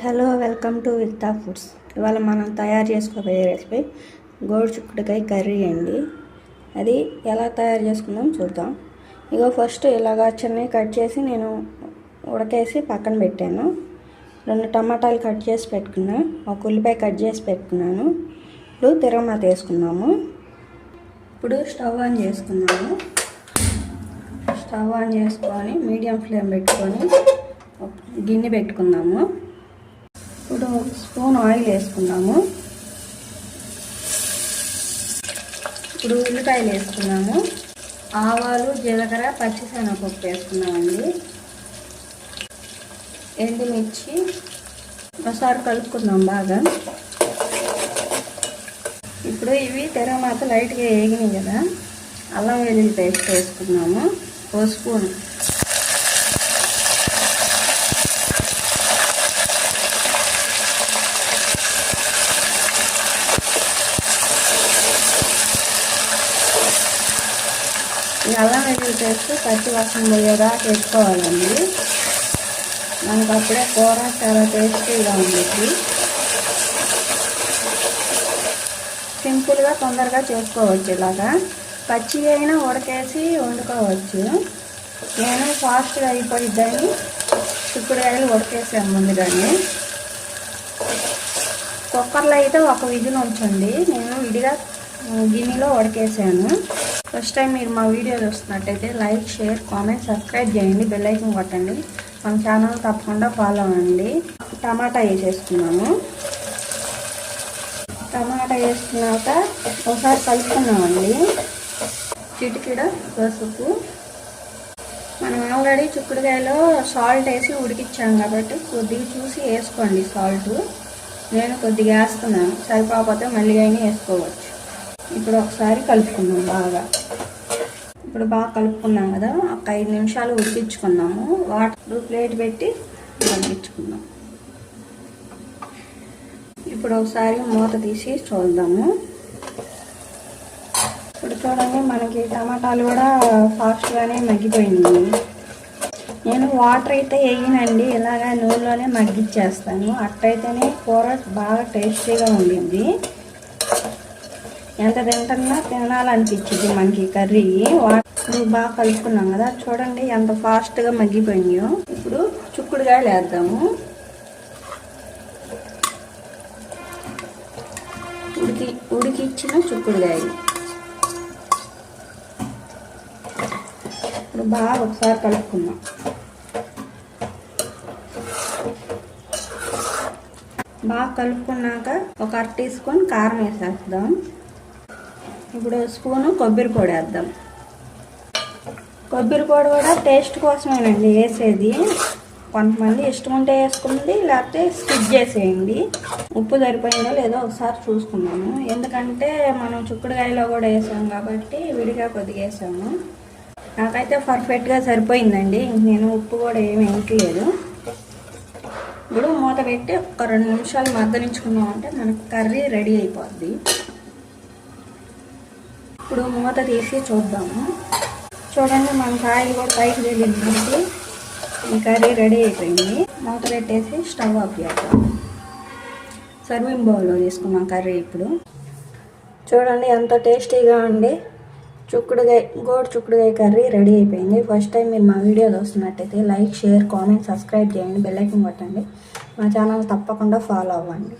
Hello welcome to Vikta Foods. ఇవాళ మనం తయారు చేసుకోబోయే రెసిపీ గోడు చిక్కుడుకాయ కర్రీ అండి. అది ఎలా తయారు చేసుకుందాం చూద్దాం. ఇగో ఫస్ట్ ఇలాగా చిన్నవి కట్ చేసి నేను ఉడకేసి పక్కన పెట్టాను. రెండు టమాటాలు కట్ చేసి పెట్టుకున్నా ఒక ఉల్లిపాయ కట్ చేసి పెట్టుకున్నాను. ఇప్పుడు తిరగమాత వేసుకున్నాము ఇప్పుడు స్టవ్ ఆన్ చేసుకున్నాము. స్టవ్ ఆన్ చేసుకొని మీడియం ఫ్లేమ్ పెట్టుకొని గిన్నె పెట్టుకుందాము. ఇప్పుడు స్పూన్ ఆయిల్ వేసుకున్నాము ఇప్పుడు ఉల్లిపాయలు వేసుకున్నాము. ఆవాలు జీలకర్ర పచ్చిశనగపప్పు వేసుకున్నామండి. ఎండుమిర్చి ఒకసారి కలుపుకుందాం బాగా. ఇప్పుడు ఇవి తెరమాత లైట్గా వేగినాయి కదా. అల్లం వెల్లుల్లి పేస్ట్ వేసుకున్నాము. ఓ స్పూన్. నల్ల వెల్లుల్లి పేస్ట్ పచ్చి వాసన పోయేదాకా వేసుకోవాలండి. మనకు అప్పుడే కూర చాలా టేస్టీగా ఉంటుంది సింపుల్గా తొందరగా చేసుకోవచ్చు ఇలాగా. పచ్చి అయినా ఉడకేసి వండుకోవచ్చు. నేను ఫాస్ట్గా అయిపోయిద్దని చిక్కుడుకాయలు ఉడకేసాను ముందుగానే. కుక్కర్లో అయితే ఒక విధులు ఉంచండి. నేను విడిగా గిన్నెలో ఉడకేసాను. ఫస్ట్ టైం మీరు మా వీడియో చూస్తున్నట్టయితే లైక్ షేర్ కామెంట్ సబ్స్క్రైబ్ చేయండి. బెల్ ఐకన్ కొట్టండి. మన ఛానల్ తప్పకుండా ఫాలో అవ్వండి. టమాటా వేసేసుకున్నాము. టమాటా వేసుకున్నాక ఒకసారి కలుపుకున్నామండి చిటికిడ పసుపు. మనం ఆల్రెడీ చిక్కుడుకాయలో సాల్ట్ వేసి ఉడికిచ్చాం కాబట్టి కొద్దిగా చూసి వేసుకోండి సాల్ట్. నేను కొద్దిగా వేస్తున్నాను. సరిపోకపోతే మళ్ళీ అయినా వేసుకోవచ్చు. ఇప్పుడు ఒకసారి కలుపుకుందాం బాగా. ఇప్పుడు బాగా కలుపుకున్నాం కదా ఒక ఐదు నిమిషాలు ఉడికించుకున్నాము వాటర్ ప్లేట్ పెట్టి ఉడికించుకుందాం ఇప్పుడు ఒకసారి మూత తీసి చూద్దాము. ఇప్పుడు చూడండి మనకి టమాటాలు కూడా ఫాస్ట్గానే మగ్గిపోయింది నేను వాటర్ అయితే వేయనండి ఇలాగా నూనెలోనే మగ్గిచ్చేస్తాను అట్టయితేనే కూర బాగా టేస్టీగా ఉండింది ఎంత తింటున్నా తినాలనిపించింది మనకి కర్రీ. వాటర్ బాగా కలుపుకున్నాం కదా చూడండి ఎంత ఫాస్ట్గా మగ్గిపోయినాయో. ఇప్పుడు చుక్కుడుగాయలు వేద్దాము. ఉడికి ఉడికిచ్చిన చుక్కుడుగాయలు. ఇప్పుడు బాగా ఒకసారి కలుపుకుందాం. బాగా కలుపుకున్నాక ఒక అర టీ స్పూన్ కారం వేసేద్దాం. ఇప్పుడు స్పూను కొబ్బరి పొడి వేద్దాం. కొబ్బరి పొడి కూడా టేస్ట్ కోసమేనండి వేసేది. కొంతమంది ఇష్టం ఉంటే వేసుకుంది లేకపోతే స్కిప్ చేసేయండి. ఉప్పు సరిపోయిందో లేదో ఒకసారి చూసుకున్నాము ఎందుకంటే మనం చుక్కుడుకాయలో కూడా వేసాం కాబట్టి విడిగా కొద్దిగా వేసాము. నాకైతే పర్ఫెక్ట్గా సరిపోయిందండి. నేను ఉప్పు కూడా ఏమి వేయట్లేదు. ఇప్పుడు మూత పెట్టి ఒక రెండు నిమిషాలు మద్దనించుకున్నామంటే మనకు కర్రీ రెడీ అయిపోద్ది. ఇప్పుడు మూత తీసి చూద్దాము. చూడండి మన కాయలు కూడా పైకి వెళ్ళింది ఈ కర్రీ రెడీ అయిపోయింది. మూత పెట్టేసి స్టవ్ ఆఫ్ చేద్దాం సర్వింగ్ బౌల్లో తీసుకున్నాం కర్రీ ఇప్పుడు. చూడండి ఎంత టేస్టీగా ఉండి చుక్కుడుగాయ గోడు చుక్కుడుగాయ కర్రీ రెడీ అయిపోయింది. ఫస్ట్ టైం మీరు మా వీడియో చూస్తున్నట్టయితే లైక్ షేర్ కామెంట్ సబ్స్క్రైబ్ చేయండి. బెల్ పట్టండి కొట్టండి. మా ఛానల్ తప్పకుండా ఫాలో అవ్వండి.